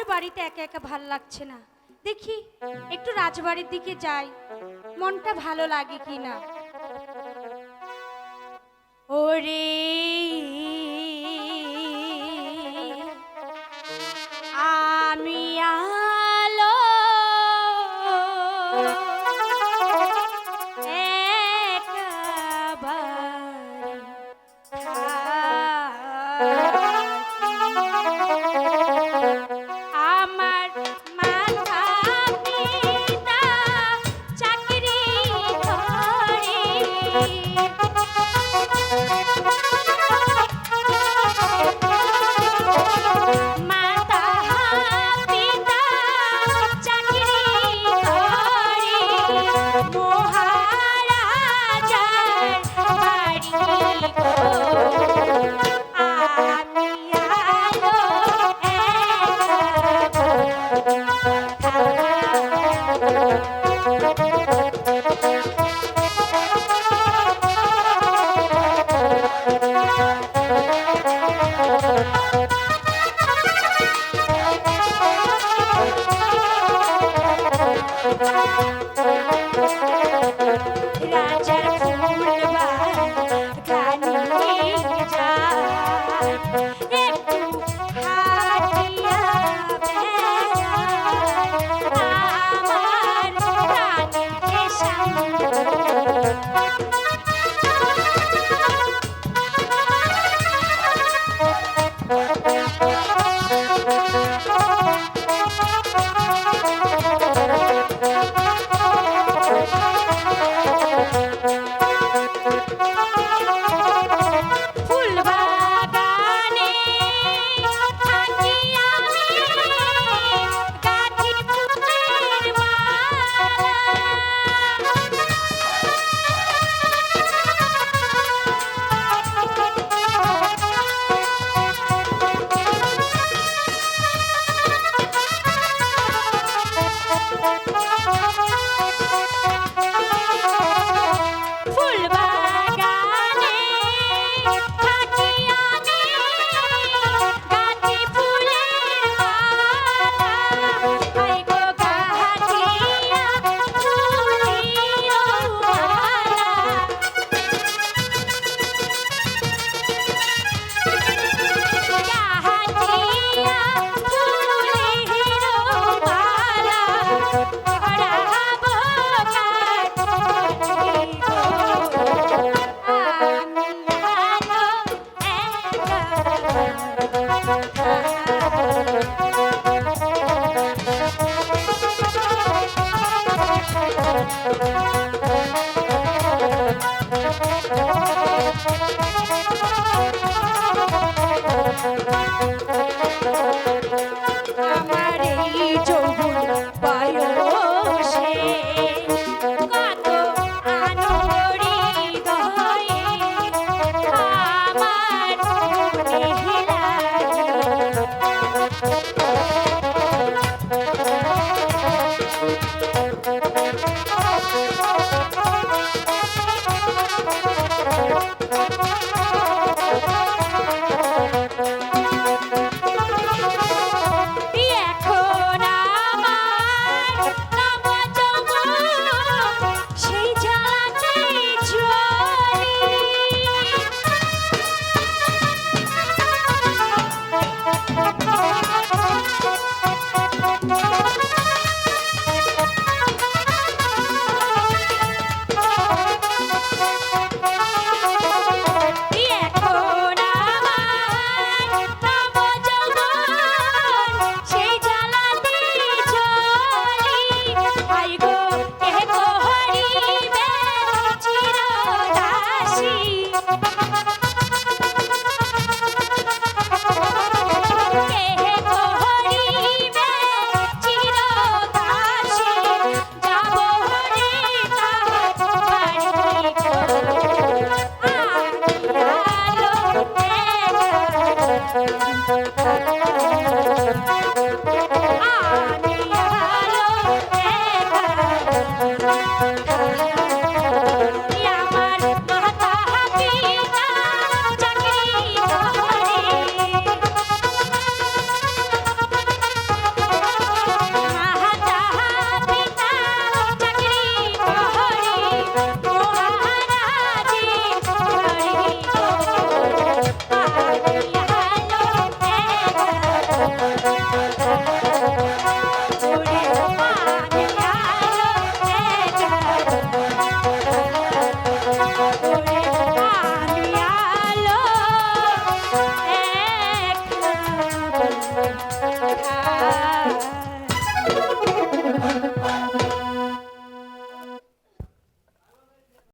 আর বাড়িতে একা একা ভালো লাগছে না। দেখি, একটু রাজবাড়ির দিকে যাই। মনটা ভালো লাগে কি না ওরে এক Thank you.